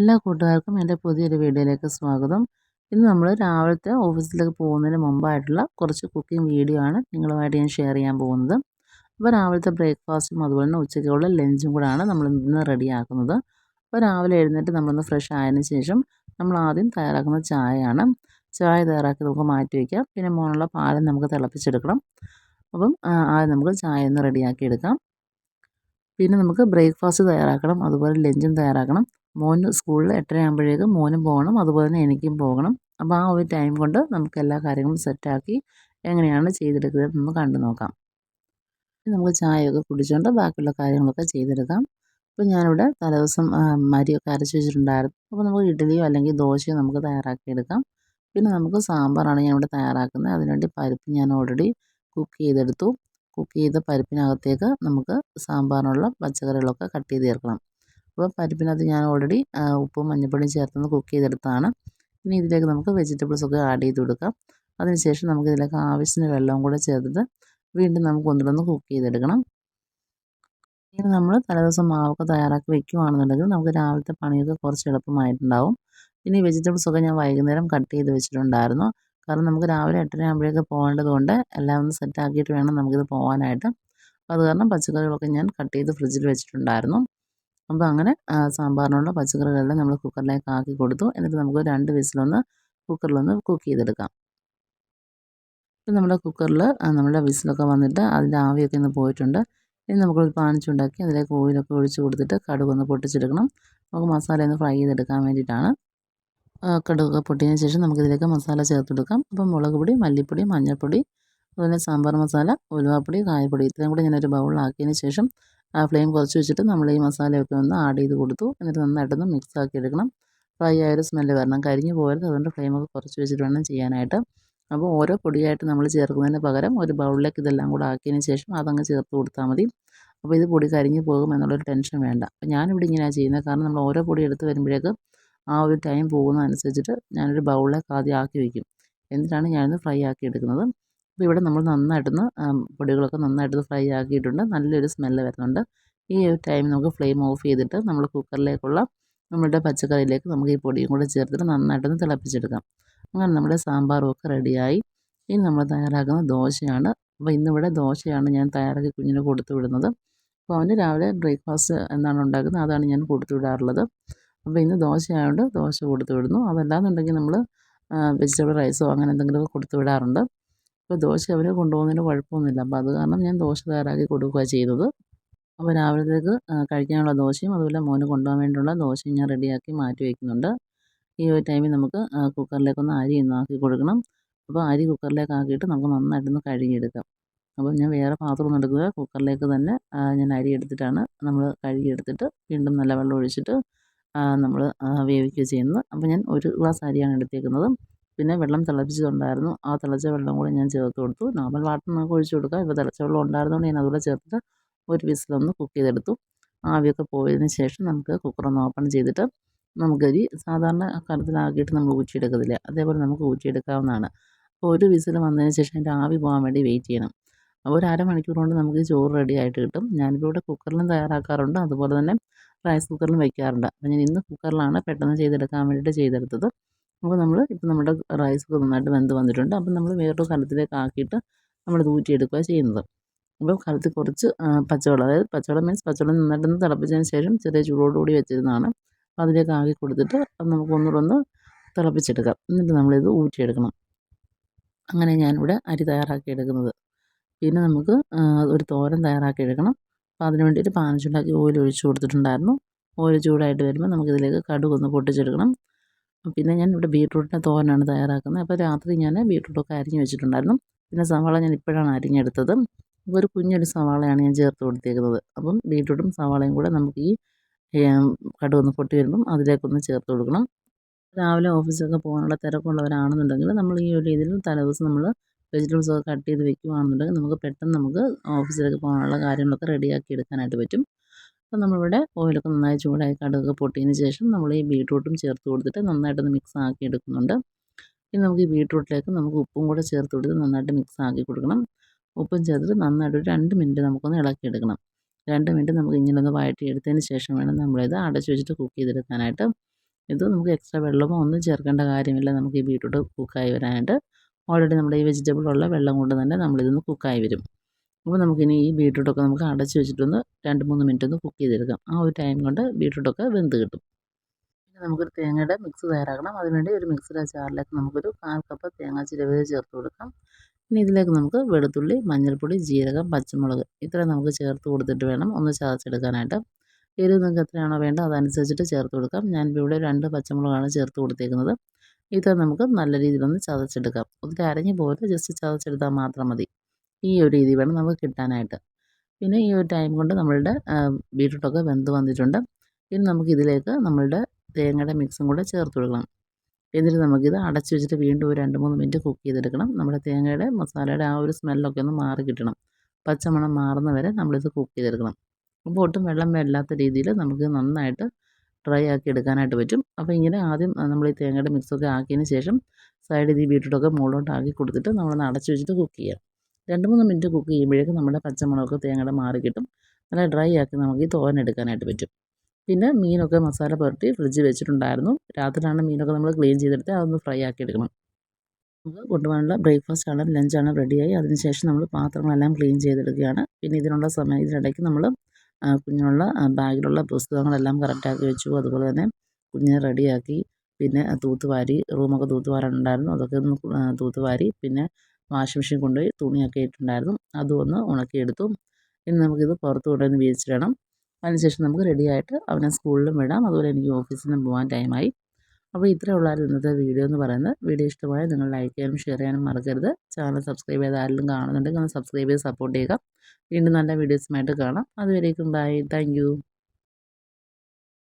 എല്ലാ കൂട്ടുകാർക്കും എന്റെ പുതിയൊരു വീഡിയോയിലേക്ക് സ്വാഗതം. ഇന്ന് നമ്മൾ രാവിലത്തെ ഓഫീസിലേക്ക് പോകുന്നതിന് മുമ്പായിട്ടുള്ള കുറച്ച് കുക്കിംഗ് വീഡിയോ ആണ് നിങ്ങളുമായിട്ട് ഞാൻ ഷെയർ ചെയ്യാൻ പോകുന്നത്. അപ്പോൾ രാവിലത്തെ ബ്രേക്ക്ഫാസ്റ്റും അതുപോലെ തന്നെ ഉച്ചയ്ക്കുള്ള ലഞ്ചും കൂടാണ് നമ്മൾ ഇന്ന് റെഡിയാക്കുന്നത് അപ്പോൾ രാവിലെ എഴുന്നേറ്റ് നമ്മളൊന്ന് ഫ്രഷ് ആയതിനു ശേഷം നമ്മൾ ആദ്യം തയ്യാറാക്കുന്ന ചായയാണ്. ചായ തയ്യാറാക്കി നമുക്ക് മാറ്റി വയ്ക്കാം. പിന്നെ മോനുള്ള പാലും നമുക്ക് തിളപ്പിച്ചെടുക്കണം. അപ്പം ആദ്യം നമുക്ക് ചായ ഒന്ന് റെഡിയാക്കി എടുക്കാം. പിന്നെ നമുക്ക് ബ്രേക്ക്ഫാസ്റ്റ് തയ്യാറാക്കണം. അതുപോലെ ലഞ്ചും തയ്യാറാക്കണം. മോന് സ്കൂളിൽ എട്ടരയാകുമ്പോഴേക്കും മോനും പോകണം അതുപോലെ തന്നെ എനിക്കും പോകണം. അപ്പോൾ ആ ഒരു ടൈം കൊണ്ട് നമുക്ക് എല്ലാ കാര്യങ്ങളും സെറ്റാക്കി എങ്ങനെയാണ് ചെയ്തെടുക്കുന്നത് എന്ന് കണ്ടു നോക്കാം. നമുക്ക് ചായയൊക്കെ കുടിച്ചുകൊണ്ട് ബാക്കിയുള്ള കാര്യങ്ങളൊക്കെ ചെയ്തെടുക്കാം. അപ്പോൾ ഞാനിവിടെ തലേദിവസം മരിയൊക്കെ അരച്ച് വെച്ചിട്ടുണ്ടായിരുന്നു. അപ്പോൾ നമുക്ക് ഇഡ്ഡലിയോ അല്ലെങ്കിൽ ദോശയോ നമുക്ക് തയ്യാറാക്കിയെടുക്കാം. പിന്നെ നമുക്ക് സാമ്പാറാണ് ഞാനിവിടെ തയ്യാറാക്കുന്നത്. അതിനുവേണ്ടി പരിപ്പ് ഞാൻ ഓൾറെഡി കുക്ക് ചെയ്തെടുത്തു. കുക്ക് ചെയ്ത പരിപ്പിനകത്തേക്ക് നമുക്ക് സാമ്പാറിനുള്ള പച്ചക്കറികളൊക്കെ കട്ട് ചെയ്ത് ചേർക്കണം. അപ്പോൾ പരിപ്പിനകത്ത് ഞാൻ ഓൾറെഡി ഉപ്പും മഞ്ഞൾപ്പൊടിയും ചേർത്തൊന്ന് കുക്ക് ചെയ്തെടുത്താണ് ഇനി ഇതിലേക്ക് നമുക്ക് വെജിറ്റബിൾസ് ഒക്കെ ആഡ് ചെയ്ത് കൊടുക്കാം. അതിനുശേഷം നമുക്ക് ഇതിലേക്ക് ആവശ്യത്തിന് വെള്ളവും കൂടെ ചേർത്തിട്ട് വീണ്ടും നമുക്ക് ഒന്നിലൊന്ന് കുക്ക് ചെയ്തെടുക്കണം. ഇനി നമ്മൾ തലേദിവസം മാവൊക്കെ തയ്യാറാക്കി വെക്കുകയാണെന്നുണ്ടെങ്കിൽ നമുക്ക് രാവിലത്തെ പണിയൊക്കെ കുറച്ച് എളുപ്പമായിട്ടുണ്ടാവും. ഇനി വെജിറ്റബിൾസ് ഒക്കെ ഞാൻ വൈകുന്നേരം കട്ട് ചെയ്ത് വെച്ചിട്ടുണ്ടായിരുന്നു. കാരണം നമുക്ക് രാവിലെ എട്ടരയാകുമ്പോഴേക്ക് പോകേണ്ടതുകൊണ്ട് പോകേണ്ടത് കൊണ്ട് എല്ലാം ഒന്ന് സെറ്റാക്കിയിട്ട് വേണം നമുക്കിത് പോകാനായിട്ട് അപ്പോൾ അത് കാരണം പച്ചക്കറികളൊക്കെ ഞാൻ കട്ട് ചെയ്ത് ഫ്രിഡ്ജിൽ വെച്ചിട്ടുണ്ടായിരുന്നു. അപ്പോൾ അങ്ങനെ സാമ്പാറിനുള്ള പച്ചക്കറികളെല്ലാം നമ്മൾ കുക്കറിലേക്ക് ആക്കി കൊടുത്തു. എന്നിട്ട് നമുക്ക് രണ്ട് വിസിലൊന്ന് കുക്കറിലൊന്ന് കുക്ക് ചെയ്തെടുക്കാം. ഇപ്പം നമ്മുടെ കുക്കറിൽ നമ്മുടെ വിസിലൊക്കെ വന്നിട്ട് അതിന്റെ ആവിയൊക്കെ ഒന്ന് പോയിട്ടുണ്ട്. ഇനി നമുക്കൊരു പാനിച്ചുണ്ടാക്കി ചൂണ്ടാക്കി അതിലേക്ക് ഓയിലൊക്കെ ഒഴിച്ച് കൊടുത്തിട്ട് കടുകൊന്ന് പൊട്ടിച്ചെടുക്കണം. നമുക്ക് മസാല ഒന്ന് ഫ്രൈ ചെയ്തെടുക്കാൻ വേണ്ടിയിട്ടാണ്. കടുകൊക്കെ പൊട്ടിയതിന് ശേഷം നമുക്കിതിലേക്ക് മസാല ചേർത്ത് കൊടുക്കാം അപ്പം മുളക് പൊടി മല്ലിപ്പൊടി മഞ്ഞൾപ്പൊടി അതുപോലെ സാമ്പാർ മസാല ഉലുവാപ്പൊടി കായപ്പൊടി ഇത്രയും കൂടി ഞാനൊരു ബൗളിലാക്കിയതിന് ശേഷം ആ ഫ്ലെയിം കുറച്ച് വെച്ചിട്ട് നമ്മൾ ഈ മസാലയൊക്കെ ഒന്ന് ആഡ് ചെയ്ത് കൊടുത്തു. എന്നിട്ട് നന്നായിട്ടൊന്ന് മിക്സ് ആക്കി എടുക്കണം. ഫ്രൈ ആയൊരു സ്മെല്ല് വരണം. കരിഞ്ഞു പോകരുത്. അതുകൊണ്ട് ഫ്ലെയിമൊക്കെ കുറച്ച് വെച്ചിട്ട് വേണം ചെയ്യാനായിട്ട്. അപ്പോൾ ഓരോ പൊടിയായിട്ട് നമ്മൾ ചേർക്കുന്നതിന് പകരം ഒരു ബൗളിലേക്ക് ഇതെല്ലാം കൂടെ ആക്കിയതിന് ശേഷം അതങ്ങ് ചേർത്ത് കൊടുത്താൽ മതി. അപ്പോൾ ഇത് പൊടി കരിഞ്ഞു പോകും എന്നുള്ളൊരു ടെൻഷൻ വേണ്ട. അപ്പോൾ ഞാനിവിടെ ഇങ്ങനെയാണ് ചെയ്യുന്നത്. കാരണം നമ്മൾ ഓരോ പൊടി എടുത്ത് വരുമ്പോഴേക്ക് ആ ഒരു ടൈം പോകുന്നതനുസരിച്ചിട്ട് ഞാനൊരു ബൗളിലേക്ക് ആദ്യം ആക്കി വയ്ക്കും എന്നിട്ടാണ് ഞാനിത് ഫ്രൈ ആക്കി എടുക്കുന്നത്. അപ്പോൾ ഇവിടെ നമ്മൾ നന്നായിട്ടൊന്ന് പൊടികളൊക്കെ നന്നായിട്ടൊന്ന് ഫ്രൈ ആക്കിയിട്ടുണ്ട്. നല്ലൊരു സ്മെല്ല് വരുന്നുണ്ട്. ഈ ടൈം നമുക്ക് ഫ്ലെയിം ഓഫ് ചെയ്തിട്ട് നമ്മൾ കുക്കറിലേക്കുള്ള നമ്മുടെ പച്ചക്കറിയിലേക്ക് നമുക്ക് ഈ പൊടിയും കൂടെ ചേർത്തിട്ട് നന്നായിട്ടൊന്ന് തിളപ്പിച്ചെടുക്കാം. അങ്ങനെ നമ്മുടെ സാമ്പാറും ഒക്കെ റെഡിയായി. ഇനി നമ്മൾ തയ്യാറാക്കുന്ന ദോശയാണ്. അപ്പോൾ ഇന്നിവിടെ ദോശയാണ് ഞാൻ തയ്യാറാക്കി കുഞ്ഞിന് കൊടുത്തു വിടുന്നത്. അപ്പോൾ അവന് രാവിലെ ബ്രേക്ക്ഫാസ്റ്റ് എന്നാണ് ഉണ്ടാക്കുന്നത്. അതാണ് ഞാൻ കൊടുത്തു വിടാറുള്ളത്. അപ്പോൾ ഇന്ന് ദോശ ആയതുകൊണ്ട് ദോശ കൊടുത്തു വിടുന്നു. അതല്ലാന്നുണ്ടെങ്കിൽ നമ്മൾ വെജിറ്റബിൾ റൈസോ അങ്ങനെ എന്തെങ്കിലുമൊക്കെ കൊടുത്തു വിടാറുണ്ട്. അപ്പോൾ ദോശ അവർ കൊണ്ടുപോകുന്നതിന് കുഴപ്പമൊന്നുമില്ല. അപ്പോൾ അത് കാരണം ഞാൻ ദോശ തയ്യാറാക്കി കൊടുക്കുകയാണ് ചെയ്തത്. അപ്പോൾ രാവിലത്തേക്ക് കഴിക്കാനുള്ള ദോശയും അതുപോലെ മോന് കൊണ്ടുപോകാൻ വേണ്ടിയുള്ള ദോശയും ഞാൻ റെഡിയാക്കി മാറ്റി വയ്ക്കുന്നുണ്ട് ഈ ഒരു ടൈമിൽ നമുക്ക് കുക്കറിലേക്കൊന്ന് അരി ഒന്ന് ആക്കി കൊടുക്കണം. അപ്പോൾ അരി കുക്കറിലേക്ക് ആക്കിയിട്ട് നമുക്ക് നന്നായിട്ടൊന്ന് കഴുകിയെടുക്കാം. അപ്പോൾ ഞാൻ വേറെ പാത്രം ഒന്നും എടുക്കുക കുക്കറിലേക്ക് തന്നെ ഞാൻ അരി എടുത്തിട്ടാണ് നമ്മൾ കഴുകിയെടുത്തിട്ട് വീണ്ടും നല്ല വെള്ളം ഒഴിച്ചിട്ട് നമ്മൾ വേവിക്കുക ചെയ്യുന്നത്. അപ്പോൾ ഞാൻ ഒരു ഗ്ലാസ് അരിയാണ് എടുത്തേക്കുന്നത്. പിന്നെ വെള്ളം തിളപ്പിച്ചതുണ്ടായിരുന്നു. ആ തിളച്ച വെള്ളം കൂടി ഞാൻ ചേർത്ത് കൊടുത്തു. നോർമൽ വാട്ടർ നമുക്ക് ഒഴിച്ച് കൊടുക്കാം. ഇപ്പോൾ തിളച്ച വെള്ളം ഉണ്ടായിരുന്നതുകൊണ്ട് ഞാൻ അതുകൂടെ ചേർത്തിട്ട് ഒരു വിസിലൊന്ന് കുക്ക് ചെയ്തെടുത്തു. ആവിയൊക്കെ പോയതിന് ശേഷം നമുക്ക് കുക്കറൊന്ന് ഓപ്പൺ ചെയ്തിട്ട് നമുക്കരി സാധാരണ കരത്തിലാക്കിയിട്ട് നമ്മൾ ഊറ്റിയെടുക്കത്തില്ല. അതേപോലെ നമുക്ക് ഊറ്റിയെടുക്കാവുന്നതാണ്. അപ്പോൾ ഒരു വിസിൽ വന്നതിന് ശേഷം അതിന്റെ ആവി പോകാൻ വേണ്ടി വെയിറ്റ് ചെയ്യണം. അപ്പോൾ ഒരു അരമണിക്കൂർ കൊണ്ട് നമുക്ക് ചോറ് റെഡി ആയിട്ട് കിട്ടും. ഞാനിപ്പോൾ ഇവിടെ കുക്കറിലും തയ്യാറാക്കാറുണ്ട്. അതുപോലെ തന്നെ റൈസ് കുക്കറിലും വയ്ക്കാറുണ്ട് അപ്പോൾ ഞാൻ ഇന്ന് കുക്കറിലാണ് പെട്ടെന്ന് ചെയ്തെടുക്കാൻ വേണ്ടിയിട്ട് ചെയ്തെടുത്തത്. അപ്പോൾ നമ്മൾ ഇപ്പോൾ നമ്മുടെ റൈസ് നന്നായിട്ട് വെന്ത് വന്നിട്ടുണ്ട്. അപ്പം നമ്മൾ വേറൊരു കലത്തിലേക്ക് ആക്കിയിട്ട് നമ്മൾ ഊറ്റിയെടുക്കുക ചെയ്യുന്നത്. അപ്പോൾ കലത്തിൽ കുറച്ച് പച്ചവെള്ളം അതായത് പച്ചവെള്ളം മീൻസ് പച്ചവെള്ളം നന്നായിട്ടൊന്ന് തിളപ്പിച്ചതിന് ശേഷം ചെറിയ ചൂടോടുകൂടി വെച്ചിരുന്നതാണ്. അപ്പോൾ അതിലേക്ക് ആക്കി കൊടുത്തിട്ട് അത് നമുക്ക് ഒന്ന് തിളപ്പിച്ചെടുക്കാം. എന്നിട്ട് നമ്മളിത് ഊറ്റിയെടുക്കണം. അങ്ങനെ ഞാനിവിടെ അരി തയ്യാറാക്കി എടുക്കുന്നത്. പിന്നെ നമുക്ക് ഒരു തോരൻ തയ്യാറാക്കി എടുക്കണം. അപ്പോൾ അതിന് വേണ്ടിയിട്ട് പാനച്ചുണ്ടാക്കി ഓയിൽ ഒഴിച്ച് കൊടുത്തിട്ടുണ്ടായിരുന്നു. ഓയിൽ ചൂടായിട്ട് വരുമ്പോൾ നമുക്കിതിലേക്ക് കടുക് ഒന്ന് പൊട്ടിച്ചെടുക്കണം. പിന്നെ ഞാൻ ഇവിടെ ബീട്രൂട്ടിന്റെ തോരനാണ് തയ്യാറാക്കുന്നത്. അപ്പോൾ രാത്രി ഞാൻ ബീട്രൂട്ടൊക്കെ അരിഞ്ഞ് വെച്ചിട്ടുണ്ടായിരുന്നു. പിന്നെ സവാള ഞാൻ ഇപ്പോഴാണ് അരിഞ്ഞെടുത്തത്. ഒരു കുഞ്ഞൊരു സവാളയാണ് ഞാൻ ചേർത്ത് കൊടുത്തേക്കുന്നത്. അപ്പം ബീട്രൂട്ടും സവാളയും കൂടെ നമുക്ക് ഈ കടു ഒന്ന് പൊട്ടി വരുമ്പം അതിലേക്കൊന്ന് ചേർത്ത് കൊടുക്കണം. രാവിലെ ഓഫീസൊക്കെ പോകാനുള്ള തിരക്കുള്ളവരാണെന്നുണ്ടെങ്കിൽ നമ്മൾ ഈ ഒരു രീതിയിൽ തലേദിവസം നമ്മൾ വെജിറ്റബിൾസ് ഒക്കെ കട്ട് ചെയ്ത് വെക്കുകയാണെന്നുണ്ടെങ്കിൽ നമുക്ക് പെട്ടെന്ന് നമുക്ക് ഓഫീസിലേക്ക് പോകാനുള്ള കാര്യങ്ങളൊക്കെ റെഡിയാക്കി എടുക്കാനായിട്ട് പറ്റും. അപ്പോൾ നമ്മളിവിടെ ഓയിലൊക്കെ നന്നായി ചൂടായി കടുകൊക്കെ പൊട്ടിയതിന് ശേഷം നമ്മൾ ഈ ബീട്രൂട്ടും ചേർത്ത് കൊടുത്തിട്ട് നന്നായിട്ടൊന്ന് മിക്സ് ആക്കി എടുക്കുന്നുണ്ട്. ഇനി നമുക്ക് ഈ ബീട്രൂട്ടിലേക്ക് നമുക്ക് ഉപ്പും കൂടെ ചേർത്ത് കൊടുത്ത് നന്നായിട്ട് മിക്സ് ആക്കി കൊടുക്കണം. ഉപ്പും ചേർത്തിട്ട് നന്നായിട്ട് ഒരു രണ്ട് മിനിറ്റ് നമുക്കൊന്ന് ഇളക്കി എടുക്കണം. രണ്ട് മിനിറ്റ് നമുക്ക് ഇങ്ങനെ ഒന്ന് വഴറ്റി എടുത്തതിന് ശേഷം വേണം നമ്മളിത് അടച്ചു വെച്ചിട്ട് കുക്ക് ചെയ്തെടുക്കാനായിട്ട്. ഇത് നമുക്ക് എക്സ്ട്രാ വെള്ളമോ ഒന്നും ചേർക്കേണ്ട കാര്യമില്ല. നമുക്ക് ഈ ബീട്രൂട്ട് കുക്കായി വരാനായിട്ട്. ഓൾറെഡി നമ്മുടെ ഈ വെജിറ്റബിളുള്ള വെള്ളം കൊണ്ട് തന്നെ നമ്മളിതൊന്ന് കുക്കായി വരും. അപ്പോൾ നമുക്കിനി ഈ ബീട്രൂട്ടൊക്കെ നമുക്ക് അടച്ച് വെച്ചിട്ടൊന്ന് രണ്ട് മൂന്ന് മിനിറ്റ് ഒന്ന് കുക്ക് ചെയ്തെടുക്കാം. ആ ഒരു ടൈം കൊണ്ട് ബീട്രൂട്ടൊക്കെ വെന്ത് കിട്ടും. പിന്നെ നമുക്കൊരു തേങ്ങയുടെ മിക്സ് തയ്യാറാക്കണം. അതിനുവേണ്ടി ഒരു മിക്സിയുടെ ജാറിലേക്ക് നമുക്കൊരു കാൽ കപ്പ് തേങ്ങ ചിരവിയത് ചേർത്ത് കൊടുക്കാം. ഇനി ഇതിലേക്ക് നമുക്ക് വെളുത്തുള്ളി മഞ്ഞൾപ്പൊടി ജീരകം പച്ചമുളക് ഇത്രയും നമുക്ക് ചേർത്ത് കൊടുത്തിട്ട് വേണം ഒന്ന് ചതച്ചെടുക്കാനായിട്ട്. എരിവ് നിങ്ങൾക്ക് എത്രയാണോ വേണ്ടത് അതനുസരിച്ചിട്ട് ചേർത്ത് കൊടുക്കാം. ഞാൻ ഇവിടെ രണ്ട് പച്ചമുളകാണ് ചേർത്ത് കൊടുത്തേക്കുന്നത്. ഇത് നമുക്ക് നല്ല രീതിയിലൊന്ന് ചതച്ചെടുക്കാം. ഒത്തിരി അരഞ്ഞു പോയിട്ട് ജസ്റ്റ് ചതച്ചെടുത്താൽ മാത്രം മതി. ഈ ഒരു രീതി വേണം നമുക്ക് കിട്ടാനായിട്ട്. പിന്നെ ഈ ഒരു ടൈം കൊണ്ട് നമ്മളുടെ ബീട്രൂട്ടൊക്കെ വെന്ത് വന്നിട്ടുണ്ട്. ഇനി നമുക്കിതിലേക്ക് നമ്മളുടെ തേങ്ങയുടെ മിക്സും കൂടെ ചേർത്ത് കൊടുക്കണം. എന്നിട്ട് നമുക്കിത് അടച്ച് വെച്ചിട്ട് വീണ്ടും ഒരു രണ്ട് മൂന്ന് മിനിറ്റ് കുക്ക് ചെയ്തെടുക്കണം. നമ്മുടെ തേങ്ങയുടെ മസാലയുടെ ആ ഒരു സ്മെല്ലൊക്കെ ഒന്ന് മാറി കിട്ടണം. പച്ചമണം മാറുന്ന വരെ നമ്മളിത് കുക്ക് ചെയ്തെടുക്കണം. അപ്പോൾ ഒട്ടും വെള്ളം വെല്ലാത്ത രീതിയിൽ നമുക്ക് നന്നായിട്ട് ഡ്രൈ ആക്കി എടുക്കാനായിട്ട് പറ്റും. അപ്പോൾ ഇങ്ങനെ ആദ്യം നമ്മൾ ഈ തേങ്ങയുടെ മിക്സൊക്കെ ആക്കിയതിന് ശേഷം സൈഡിൽ ഈ ബീട്രൂട്ടൊക്കെ മുകളിലോട്ട് ആക്കി കൊടുത്തിട്ട് നമ്മളൊന്ന് അടച്ച് വെച്ചിട്ട് കുക്ക് ചെയ്യാം. രണ്ട് മൂന്ന് മിനിറ്റ് കുക്ക് ചെയ്യുമ്പോഴേക്കും നമ്മുടെ പച്ചമുളകൊക്കെ തേങ്ങയുടെ മാറി കിട്ടും. നല്ല ഡ്രൈ ആക്കി നമുക്ക് ഈ തോരൻ എടുക്കാനായിട്ട് പറ്റും. പിന്നെ മീനൊക്കെ മസാല പുരട്ടി ഫ്രിഡ്ജിൽ വെച്ചിട്ടുണ്ടായിരുന്നു. രാത്രിയാണ് മീനൊക്കെ നമ്മൾ ക്ലീൻ ചെയ്തെടുത്ത് അതൊന്ന് ഫ്രൈ ആക്കി എടുക്കണം. നമുക്ക് കൊണ്ടുപോകാനുള്ള ബ്രേക്ക്ഫാസ്റ്റ് ആണ് ലഞ്ചാണ് റെഡിയായി അതിനുശേഷം നമ്മൾ പാത്രങ്ങളെല്ലാം ക്ലീൻ ചെയ്തെടുക്കുകയാണ്. പിന്നെ ഇതിനുള്ള സമയം ഇതിനിടയ്ക്ക് നമ്മൾ കുഞ്ഞിനുള്ള ബാഗിലുള്ള പുസ്തകങ്ങളെല്ലാം കറക്റ്റാക്കി വെച്ചു. അതുപോലെ തന്നെ കുഞ്ഞിനെ റെഡിയാക്കി പിന്നെ തൂത്തുവാരി റൂമൊക്കെ തൂത്തുവാരാനുണ്ടായിരുന്നു അതൊക്കെ ഒന്ന് തൂത്തുവാരി പിന്നെ വാഷിംഗ് മെഷീൻ കൊണ്ടുപോയി തുണിയൊക്കെ ഇട്ടിട്ടുണ്ടായിരുന്നു. അതും ഒന്ന് ഉണക്കിയെടുത്തു ഇനി നമുക്കിത് പുറത്ത് കൊണ്ടുവന്ന് വിരിച്ചിടണം അതിനുശേഷം നമുക്ക് റെഡിയായിട്ട് അവനെ സ്കൂളിലും വിടാം. അതുപോലെ എനിക്ക് ഓഫീസിലും പോകാൻ ടൈമായി അപ്പോൾ ഇത്രയേ ഉള്ളായിരുന്നു ഇന്നത്തെ വീഡിയോ എന്ന് പറയുന്നത്. വീഡിയോ ഇഷ്ടമായ നിങ്ങൾ ലൈക്ക് ചെയ്യാനും ഷെയർ ചെയ്യാനും മറക്കരുത്. ചാനൽ സബ്സ്ക്രൈബ് ചെയ്ത് ആരെങ്കിലും കാണുന്നുണ്ടെങ്കിൽ ഒന്ന് സബ്സ്ക്രൈബ് ചെയ്ത് സപ്പോർട്ട് ചെയ്യുക. വീണ്ടും നല്ല വീഡിയോസുമായിട്ട് കാണാം. അതുവരേക്കും ബൈ താങ്ക്